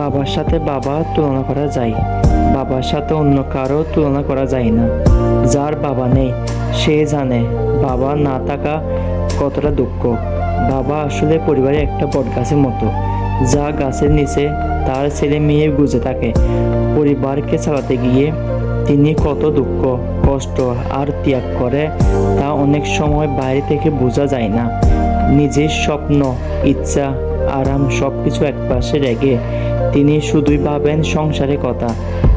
বাবার সাথে বাবা তুলনা করা যায়। বাবার সাথে অন্য কারও তুলনা করা যায় না। যার বাবা নেই, সে জানে বাবা না থাকা কতটা দুঃখ। বাবা আসলে পরিবারের একটা বট গাছের মতো। যা গাছের নিচে তার ছেলে মেয়ে গুজে থাকে। পরিবারকে চালাতে গিয়ে তিনি কত দুঃখ, কষ্ট আর ত্যাগ করে তা অনেক সময় বাইরে থেকে বোঝা যায় না। নিজের স্বপ্ন, ইচ্ছা আরাম সব কিছু একপাশে রেখে তিনি শুধুই ভাবেন সংসারের কথা,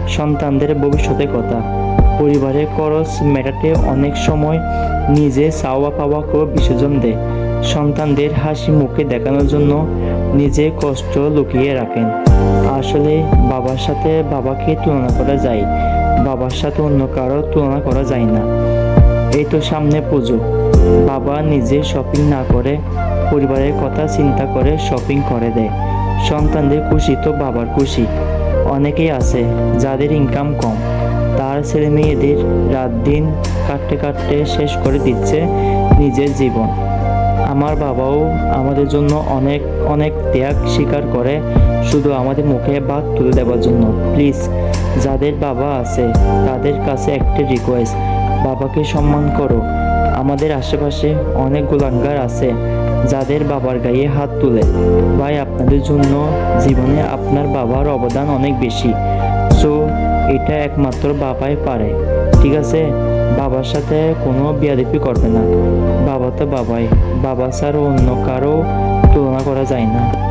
সন্তানদের ভবিষ্যতের কথা। পরিবারের খরচ মেটাতে অনেক সময় নিজে চাওয়া পাওয়া পাওয়াকেও বিসর্জন দেয়। সন্তানদের হাসি মুখে দেখানোর জন্য নিজে কষ্ট লুকিয়ে রাখেন। আসলে বাবার সাথে বাবাকে তুলনা করা যায়, বাবার সাথে অন্য কারও তুলনা করা যায় না। এই তো সামনে পুজো। বাবা নিজে শপিং না করে পরিবারের কথা চিন্তা করে শপিং করে দেয়। সন্তানদের খুশি তো বাবার খুশি। অনেকেই আছে যাদের ইনকাম কম। তার ছেলে মেয়েদের রাত দিন কাটতে কাটতে শেষ করে দিচ্ছে নিজের জীবন। আমার বাবাও আমাদের জন্য অনেক অনেক ত্যাগ স্বীকার করে শুধু আমাদের মুখে ভাত তুলে দেওয়ার জন্য। প্লিজ যাদের বাবা আছে তাদের কাছে একটা রিকোয়েস্ট বাবাকে সম্মান করো। আমাদের আশেপাশে অনেক গোলাঙ্গার আছে, যাদের বাবার গায়ে হাত তুলে। ভাই, আপনাদের জন্য জীবনে আপনার বাবার অবদান অনেক বেশি। সো, এটা একমাত্র বাবাই পারে, ঠিক আছে? বাবার সাথে কোনো বিয়াদিপি করবে না। বাবা তো বাবাই। বাবা ছাড়া অন্য কারও তুলনা করা যায় না।